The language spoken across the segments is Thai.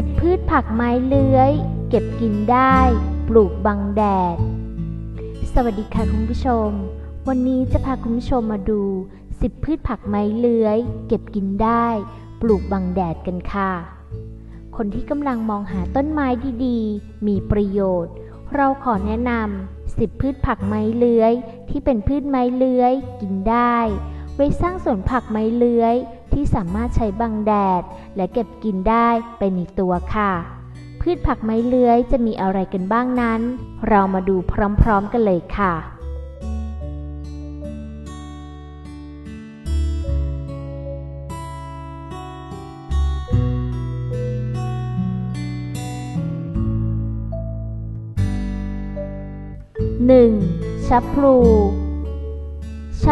สิบพืชผักไม้เลื้อย เก็บกินได้ ปลูกบังแดด สวัสดีค่ะคุณผู้ชม วันนี้จะพาคุณผู้ชมมาดู10พืชผักไม้เลื้อย เก็บกินได้ ปลูกบังแดดกันค่ะ คนที่กำลังมองหาต้นไม้ดีๆ มีประโยชน์ เราขอแนะนำ10พืชผักไม้เลื้อย ที่เป็นพืชไม้เลื้อย กินได้ ไว้สร้างสวนผักไม้เลื้อย ที่สามารถใช้บังแดด และเก็บกินได้เป็นอีกตัวค่ะ พืชผักไม้เลื้อยจะมีอะไรกันบ้างนั้น เรามาดูพร้อมๆกันเลยค่ะ 1. ชับพลู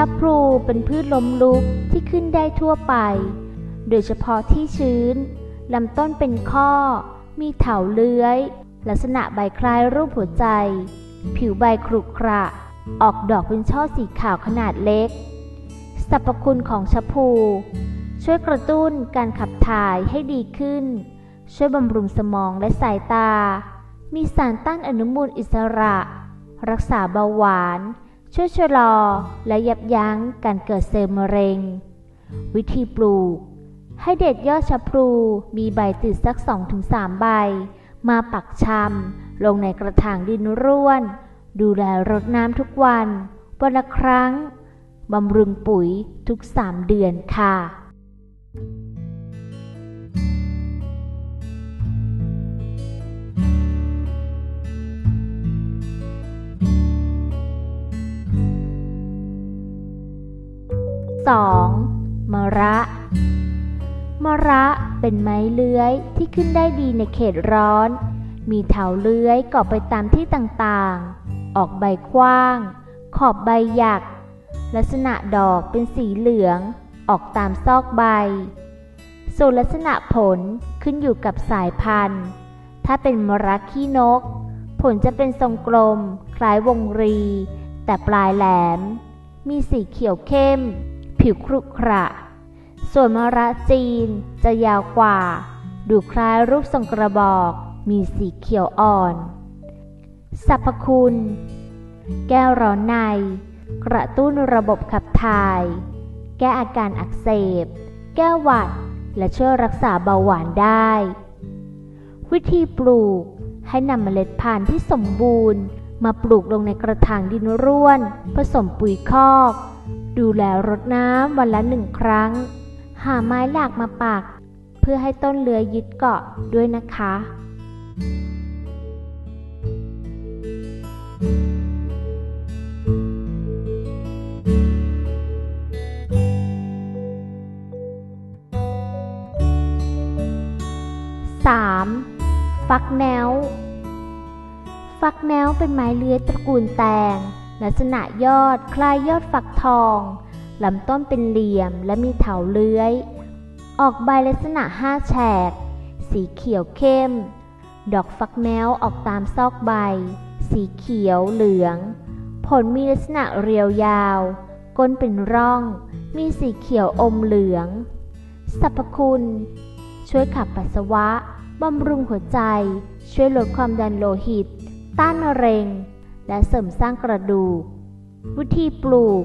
ชับพลูเป็นพืชล้มลุกที่ขึ้นได้ทั่วไป โดยเฉพาะที่ชื้น ลำต้นเป็นข้อ มีเถาเลื้อย ลักษณะใบคล้ายรูปหัวใจ ผิวใบครุขระ ออกดอกเป็นช่อสีขาวขนาดเล็ก สรรพคุณของชะพูช่วยกระตุ้นการขับถ่ายให้ดีขึ้น ช่วยบำรุงสมองและสายตา มีสารต้านอนุมูลอิสระ รักษาเบาหวาน ช่วยชะลอและยับยั้งการเกิดเซลล์มะเร็ง วิธีปลูก ให้เด็ดยอดชะพลูมีใบติดสัก 2-3 ใบ มาปักชำลงในกระถางดินร่วน ดูแลรดน้ำทุกวันวันละครั้งบำรุงปุ๋ยทุก 3 เดือนค่ะ 2. มะระ มะระเป็นไม้เลื้อยที่ขึ้นได้ดีในเขตร้อน มีเถาเลื้อยเกาะไปตามที่ต่างๆ ออกใบกว้าง ขอบใบหยัก ลักษณะดอกเป็นสีเหลือง ออกตามซอกใบ ส่วนลักษณะผลขึ้นอยู่กับสายพันธุ์ ถ้าเป็นมะระขี้นก ผลจะเป็นทรงกลม คล้ายวงรี แต่ปลายแหลมมีสีเขียวเข้ม ผิวครุขระ ส่วนมระจีนจะยาวกว่า ดูคล้ายรูปทรงกระบอก มีสีเขียวอ่อน สรรพคุณ แก้ร้อนใน กระตุ้นระบบขับถ่าย แก้อาการอักเสบ แก้หวัด และช่วยรักษาเบาหวานได้ วิธีปลูก ให้นำเมล็ดพันธุ์ที่สมบูรณ์มาปลูกลงในกระถางดินร่วน ผสมปุ๋ยคอก ดูแลรดน้ำวันละหนึ่งครั้ง หาไม้หลากมาปัก เพื่อให้ต้นเรือยึดเกาะด้วยนะคะ 3. ฟักแนว ฟักแนวเป็นไม้เลื้อยตระกูลแตง ลักษณะยอดคล้ายยอดฟักทองลำต้นเป็นเหลี่ยมและมีเถาเลื้อย ออกใบลักษณะห้าแฉก สีเขียวเข้ม ดอกฟักแมวออกตามซอกใบ สีเขียวเหลือง ผลมีลักษณะเรียวยาว ก้นเป็นร่อง มีสีเขียวอมเหลือง สรรพคุณ ช่วยขับปัสสาวะ บำรุงหัวใจ ช่วยลดความดันโลหิต ต้านมะเร็ง และเสริมสร้างกระดูก วิธีปลูก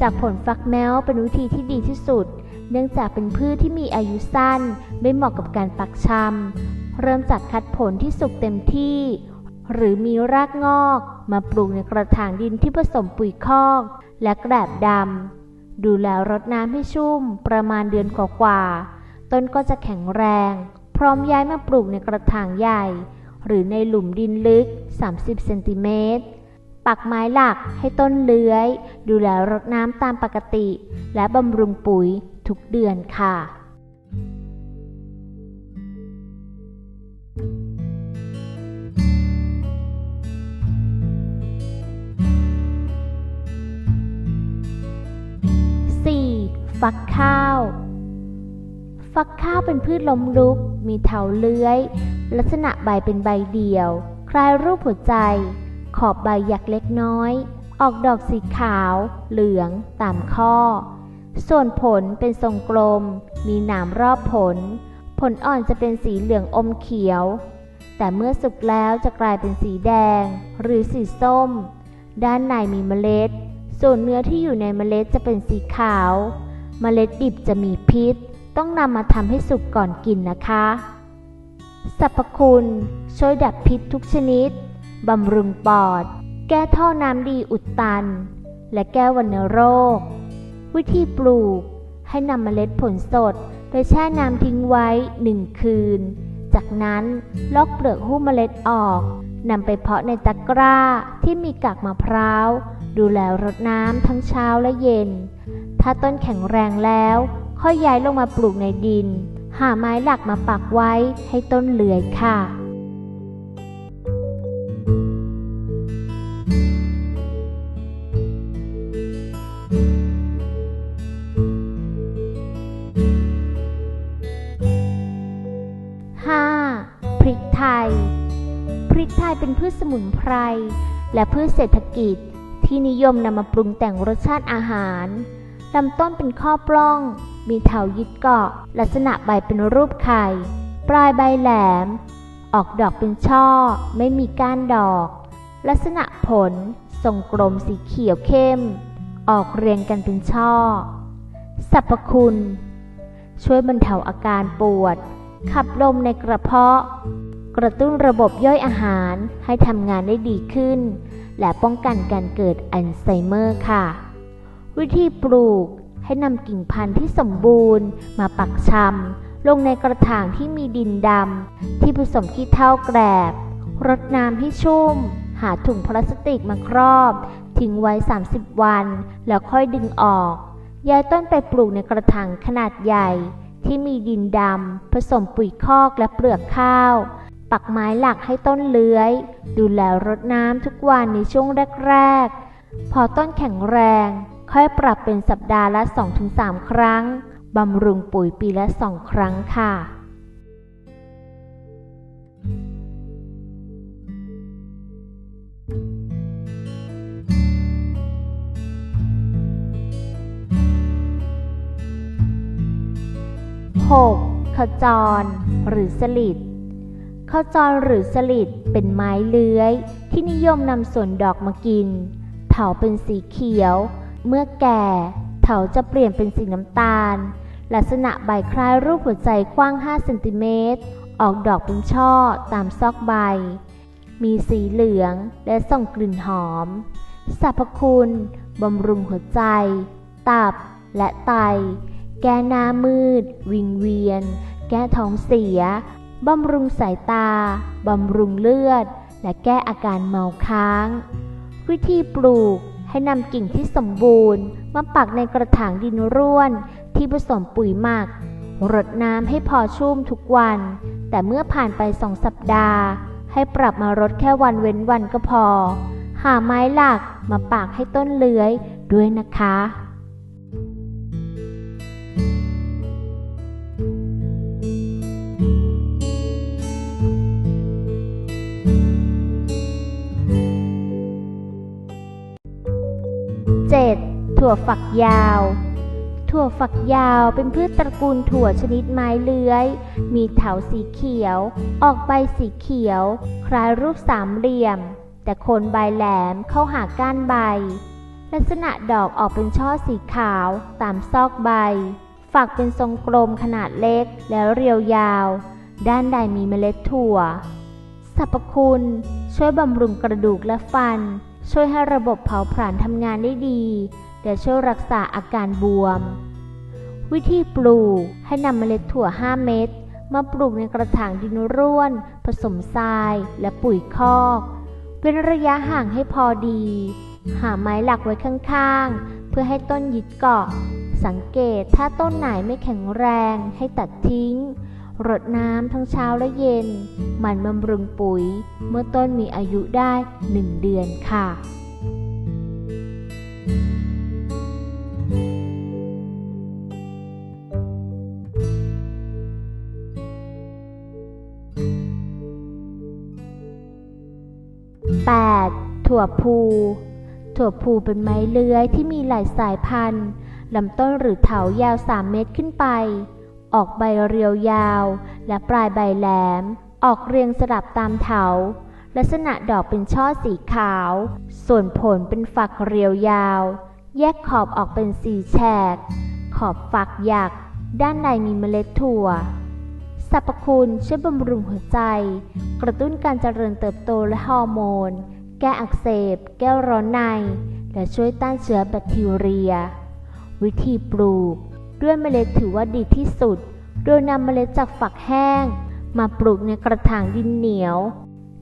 จากผลฟักแมวเป็นวิธีที่ดีที่สุด เนื่องจากเป็นพืชที่มีอายุสั้น ไม่เหมาะกับการปักชำเริ่มจากคัดผลที่สุกเต็มที่ หรือมีรากงอก มาปลูกในกระถางดินที่ผสมปุ๋ยคอก และแกลบดำดูแลรดน้ำให้ชุ่ม ประมาณเดือนกว่าๆต้นก็จะแข็งแรง พร้อมย้ายมาปลูกในกระถางใหญ่ หรือในหลุมดินลึก 30 เซนติเมตร ปักไม้หลักให้ต้นเลื้อย ดูแลรดน้ำตามปกติ และบำรุงปุ๋ยทุกเดือนค่ะ 4. ฟักข้าว ฟักข้าวเป็นพืชล้มลุก มีเถาเลื้อย ลักษณะใบเป็นใบเดี่ยว คล้ายรูปหัวใจ ขอบใบหยักเล็กน้อย ออกดอกสีขาว เหลืองตามข้อ ส่วนผลเป็นทรงกลม มีหนามรอบผล ผลอ่อนจะเป็นสีเหลืองอมเขียว แต่เมื่อสุกแล้วจะกลายเป็นสีแดง หรือสีส้ม ด้านในมีเมล็ด ส่วนเนื้อที่อยู่ในเมล็ดจะเป็นสีขาว เมล็ดดิบจะมีพิษ ต้องนำมาทำให้สุกก่อนกินนะคะ สรรพคุณ ช่วยดับพิษทุกชนิด บำรุงปอด แก้ท่อน้ำดีอุดตัน และแก้วัณโรค วิธีปลูก ให้นำเมล็ดผลสดไปแช่น้ำทิ้งไว้หนึ่งคืน จากนั้นลอกเปลือกหุ้มเมล็ดออกนำไปเพาะในตะกร้าที่มีกากมะพร้าว ดูแลรดน้ำทั้งเช้าและเย็น ถ้าต้นแข็งแรงแล้ว ค่อยย้ายลงมาปลูกในดิน หาไม้หลักมาปักไว้ให้ต้นเลื้อยค่ะ 5. พริกไทย พริกไทยเป็นพืชสมุนไพร และพืชเศรษฐกิจที่นิยมนำมาปรุงแต่งรสชาติอาหารลำต้นเป็นข้อปล้อง มีเถายึดเกาะ ลักษณะใบเป็นรูปไข่ ปลายใบแหลม ออกดอกเป็นช่อ ไม่มีก้านดอก ลักษณะผลทรงกลมสีเขียวเข้ม ออกเรียงกันเป็นช่อ สรรพคุณ ช่วยบรรเทาอาการปวด ขับลมในกระเพาะ กระตุ้นระบบย่อยอาหารให้ทำงานได้ดีขึ้น และป้องกันการเกิดอัลไซเมอร์ค่ะ วิธีปลูก ให้นำกิ่งพันธุ์ที่สมบูรณ์ มาปักชำลงในกระถางที่มีดินดำที่ผสมขี้เถ้าแกรบ รดน้ำให้ชุ่ม หาถุงพลาสติกมาครอบ ทิ้งไว้ 30 วัน แล้วค่อยดึงออก ย้ายต้นไปปลูกในกระถางขนาดใหญ่ ที่มีดินดำผสมปุ๋ยคอกและเปลือกข้าว ปักไม้หลักให้ต้นเลื้อย ดูแลรดน้ำทุกวันในช่วงแรก ๆ พอต้นแข็งแรง ค่อยปรับเป็นสัปดาห์ละ 2-3 ครั้ง บำรุงปุ๋ยปีละ 2 ครั้งค่ะ 6. ขจร หรือสลิดขจรหรือสลิดเป็นไม้เลื้อย ที่นิยมนำส่วนดอกมากิน เถาเป็นสีเขียว เมื่อแก่เถาจะเปลี่ยนเป็นสีน้ำตาล ลักษณะใบคล้ายรูปหัวใจกว้าง 5 เซนติเมตร ออกดอกเป็นช่อตามซอกใบ มีสีเหลืองและส่งกลิ่นหอม สรรพคุณบำรุงหัวใจ ตับและไต แก้หน้ามืด วิงเวียน แก้ท้องเสีย บำรุงสายตา บำรุงเลือด และแก้อาการเมาค้าง วิธีปลูก ให้นำกิ่งที่สมบูรณ์ มาปักในกระถางดินร่วน ที่ผสมปุ๋ยหมัก รดน้ำให้พอชุ่มทุกวัน แต่เมื่อผ่านไปสองสัปดาห์ ให้ปรับมารดแค่วันเว้นวันก็พอ หาไม้หลักมาปักให้ต้นเลื้อยด้วยนะคะ ถั่วฝักยาว ถั่วฝักยาวเป็นพืชตระกูลถั่วชนิดไม้เลื้อย มีเถาสีเขียว ออกใบสีเขียว คล้ายรูปสามเหลี่ยม แต่โคนใบแหลมเข้าหาก้านใบ ลักษณะดอกออกเป็นช่อสีขาวตามซอกใบ ฝักเป็นทรงกลมขนาดเล็กแล้วเรียวยาว ด้านใดมีเมล็ดถั่วสรรพคุณ ช่วยบำรุงกระดูกและฟัน ช่วยให้ระบบเผาผลาญทำงานได้ดี และช่วยรักษาอาการบวม วิธีปลูกให้นำเมล็ดถั่ว 5 เม็ดมาปลูกในกระถางดินร่วน ผสมทรายและปุ๋ยคอกเป็นระยะห่างให้พอดี หาไม้หลักไว้ข้างๆ เพื่อให้ต้นยึดเกาะ สังเกตถ้าต้นไหนไม่แข็งแรงให้ตัดทิ้ง รดน้ำทั้งเช้าและเย็น มันบำรุงปุ๋ย เมื่อต้นมีอายุได้ 1 เดือนค่ะ ถั่วพู ถั่วพูเป็นไม้เลื้อยที่มีหลายสายพันธุ์ลำต้นหรือเถายาว3เมตรขึ้นไป ออกใบเรียวยาว และปลายใบแหลม ออกเรียงสลับตามเถา ลักษณะดอกเป็นช่อสีขาว ส่วนผลเป็นฝักเรียวยาว แยกขอบออกเป็นสีแฉก ขอบฝักหยัก ด้านในมีเมล็ดถั่วสรรพคุณช่วยบำรุงหัวใจ กระตุ้นการเจริญเติบโตและฮอร์โมน แก้อักเสบ แก้ร้อนใน และช่วยต้านเชื้อแบคทีเรีย วิธีปลูก ด้วยเมล็ดถือว่าดีที่สุด โดยนำเมล็ดจากฝักแห้ง มาปลูกในกระถางดินเหนียว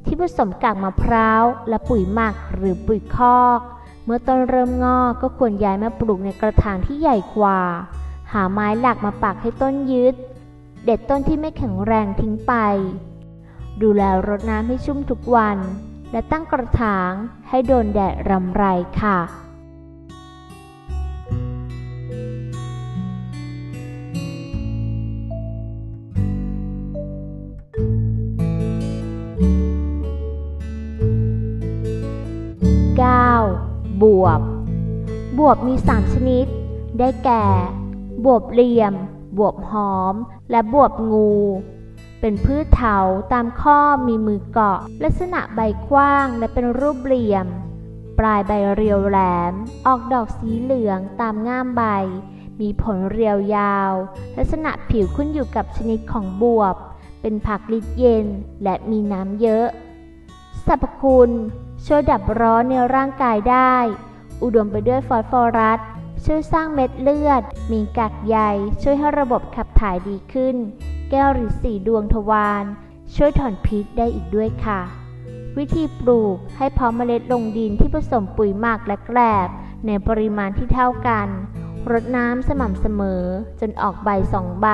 ที่ผสมกากมะพร้าว และปุ๋ยหมักหรือปุ๋ยคอก เมื่อต้นเริ่มงอกก็ควรย้ายมาปลูกในกระถางที่ใหญ่กว่า หาไม้หลักมาปักให้ต้นยึด เด็ดต้นที่ไม่แข็งแรงทิ้งไป ดูแลรดน้ำให้ชุ่มทุกวัน และตั้งกระถางให้โดนแดดรำไรค่ะ 9. บวบบวบมี 3 ชนิด ได้แก่ บวบเหลี่ยม บวบหอม และบวบงู เป็นพืชเถาตามข้อมีมือเกาะ ลักษณะใบกว้างและเป็นรูปเหลี่ยม ปลายใบเรียวแหลม ออกดอกสีเหลืองตามง่ามใบ มีผลเรียวยาว ลักษณะผิวขึ้นอยู่กับชนิดของบวบ เป็นผักลิดเย็นและมีน้ำเยอะ สรรพคุณช่วยดับร้อนในร่างกายได้ อุดมไปด้วยฟอสฟอรัสช่วยสร้างเม็ดเลือด มีกากใยช่วยให้ระบบขับถ่ายดีขึ้น แก้วหรือสีดวงทวารช่วยถอนพิษได้อีกด้วยค่ะ วิธีปลูกให้เพาะเมล็ดลงดินที่ผสมปุ๋ยหมักและแกลบ ในปริมาณที่เท่ากันรดน้ำสม่ำเสมอจนออกใบสองใบ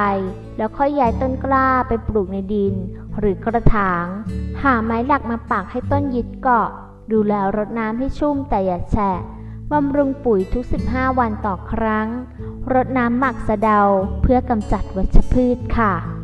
แล้วค่อยย้ายต้นกล้าไปปลูกในดิน หรือกระถาง หาไม้หลักมาปักให้ต้นยึดเกาะ ดูแลรดน้ำให้ชุ่มแต่อย่าแฉะบำรุงปุ๋ยทุก 15 วันต่อครั้งรดน้ำหมักสะเดาเพื่อกำจัดวัชพืชค่ะ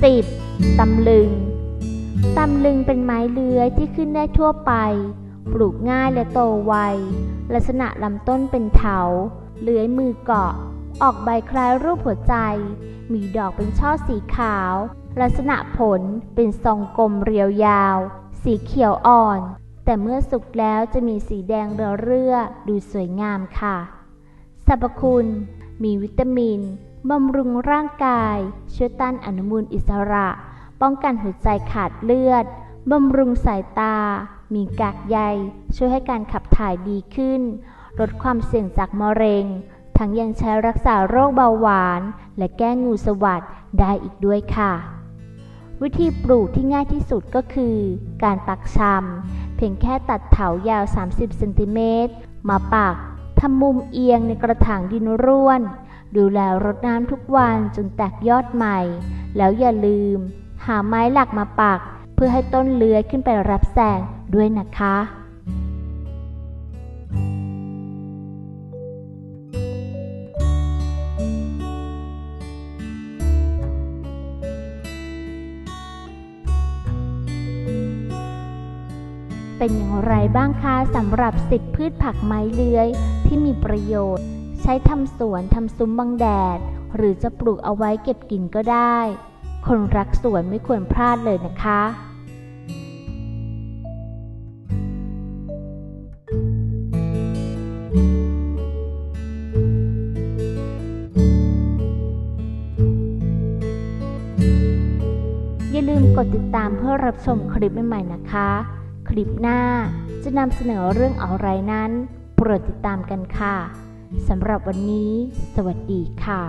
10. ตำลึง ตำลึงเป็นไม้เลื้อยที่ขึ้นได้ทั่วไป ปลูกง่ายและโตไว ลักษณะลำต้นเป็นเถา เลื้อยมือเกาะ ออกใบคล้ายรูปหัวใจ มีดอกเป็นช่อสีขาว ลักษณะผลเป็นทรงกลมเรียวยาว สีเขียวอ่อน แต่เมื่อสุกแล้วจะมีสีแดงเรือเรื่อดูสวยงามค่ะ สรรพคุณ มีวิตามินบำรุงร่างกาย ช่วยต้านอนุมูลอิสระ ป้องกันหัวใจขาดเลือด บำรุงสายตา มีกากใย ช่วยให้การขับถ่ายดีขึ้น ลดความเสี่ยงจากมะเร็ง ทั้งยังใช้รักษาโรคเบาหวาน และแก้งูสวัสดได้อีกด้วยค่ะ วิธีปลูกที่ง่ายที่สุดก็คือ การปักชำเพียงแค่ตัดเถายาว 30เซนติเมตรมาปักทำมุมเอียงในกระถางดินร่วน ดูแลรดน้ำทุกวันจนแตกยอดใหม่ แล้วอย่าลืม หาไม้หลักมาปัก เพื่อให้ต้นเลื้อยขึ้นไปรับแสงด้วยนะคะ เป็นอย่างไรบ้างคะสำหรับสิบพืชผักไม้เลื้อย ที่มีประโยชน์ ใช้ทำสวนทำซุ้มบังแดด หรือจะปลูกเอาไว้เก็บกินก็ได้ คนรักสวนไม่ควรพลาดเลยนะคะอย่าลืมกดติดตามเพื่อรับชมคลิปใหม่ๆนะคะ คลิปหน้าจะนำเสนอเรื่องอะไรนั้น โปรดติดตามกันค่ะ สำหรับวันนี้ สวัสดีค่ะ